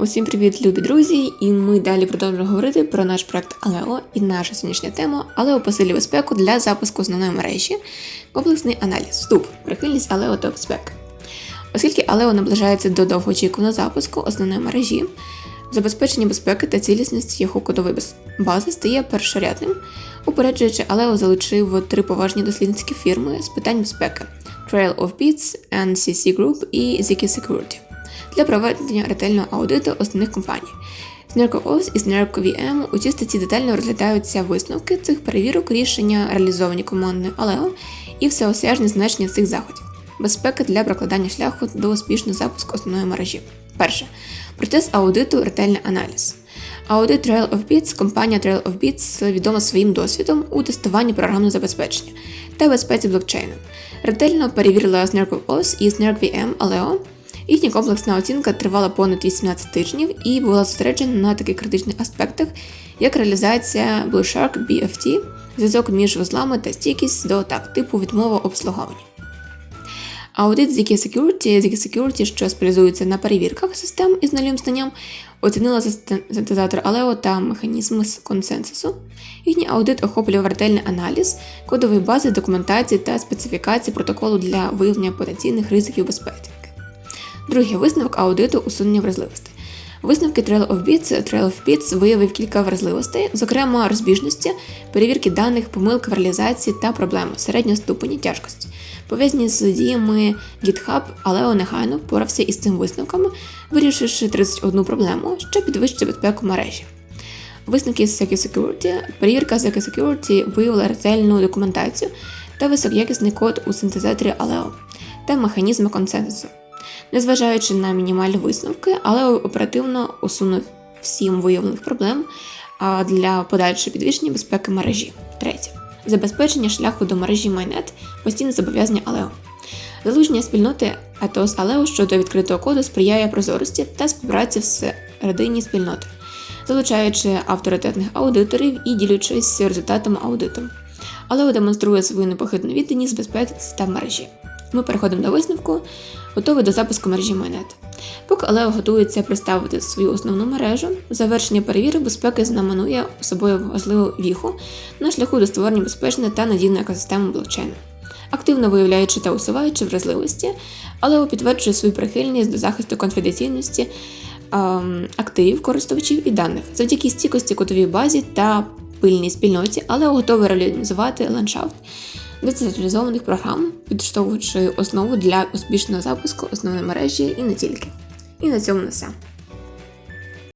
Усім привіт, любі друзі! І ми далі продовжуємо говорити про наш проект Алео і наша сьогоднішня тема Алео посилює безпеку для запуску основної мережі. Комплексний аналіз. Вступ, прихильність Алео до безпеки. Оскільки Алео наближається до довгоочікуваного запуску основної мережі, забезпечення безпеки та цілісності його кодової бази стає першорядним. Упереджуючи, Алео залучив три поважні дослідницькі фірми з питань безпеки Trail of Bits, NCC Group і Ziki Security для проведення ретельного аудиту основних компаній. Snarko OS і VM у цій статті детально розглядаються висновки цих перевірок, рішення, реалізовані командою Aleo і всеосяжне значення цих заходів. Безпека для прокладання шляху до успішного запуску основної мережі. Перше. Процес аудиту ретельний аналіз. Аудит Trail of Bits, компанія Trail of Bits відома своїм досвідом у тестуванні програмного забезпечення та безпеці блокчейну. Ретельно перевірила Snarko OS і Snark VM Aleo. Їхня комплексна оцінка тривала понад 18 тижнів і була зосереджена на таких критичних аспектах, як реалізація Blue Shark BFT, зв'язок між вузлами та стійкість до атак типу відмова обслуговування. Аудит Ziki Security, Ziki Security, що спеціалізується на перевірках систем із нулім знанням, оцінила синтезатор Aleo та механізми з консенсусу. Їхній аудит охоплював ретельний аналіз кодової бази, документації та специфікації протоколу для виявлення потенційних ризиків безпеки. Другий висновок аудиту усунення вразливостей. Висновки Trail of Bits, Trail of Bits виявив кілька вразливостей, зокрема розбіжності, перевірки даних, помилки в реалізації та проблеми середнього ступені тяжкості, пов'язані з діями GitHub, але негайно впорався із цим висновками, вирішивши 31 проблему, що підвищує безпеку мережі. Висновки з Seki Security, перевірка Seki Security виявила ретельну документацію та високоякісний код у синтезаторі Aleo та механізми консенсусу. Незважаючи на мінімальні висновки, але оперативно усунув всім виявлених проблем для подальшого підвищення безпеки мережі. Третє. Забезпечення шляху до мережі Майнет постійне зобов'язання Aleo. Залучення спільноти Atos Aleo щодо відкритого коду сприяє прозорості та співпраці всередині спільноти, залучаючи авторитетних аудиторів і ділячись результатами аудиту. Aleo демонструє свою непохитну відданість безпеці та мережі. Ми переходимо до висновку, готовий до запуску мережі Майнет. Поки Алео готується представити свою основну мережу, завершення перевірок безпеки знаменує собою важливу віху на шляху до створення безпечної та надійної екосистеми блокчейну. Активно виявляючи та усуваючи вразливості, Алео підтверджує свою прихильність до захисту конфіденційності ем, активів користувачів і даних завдяки стійкості кодовій базі та пильній спільноті, Алео готовий реалізувати ландшафт децентралізованих програм, підштовхуючи основу для успішного запуску основної мережі і не тільки. І на цьому на все.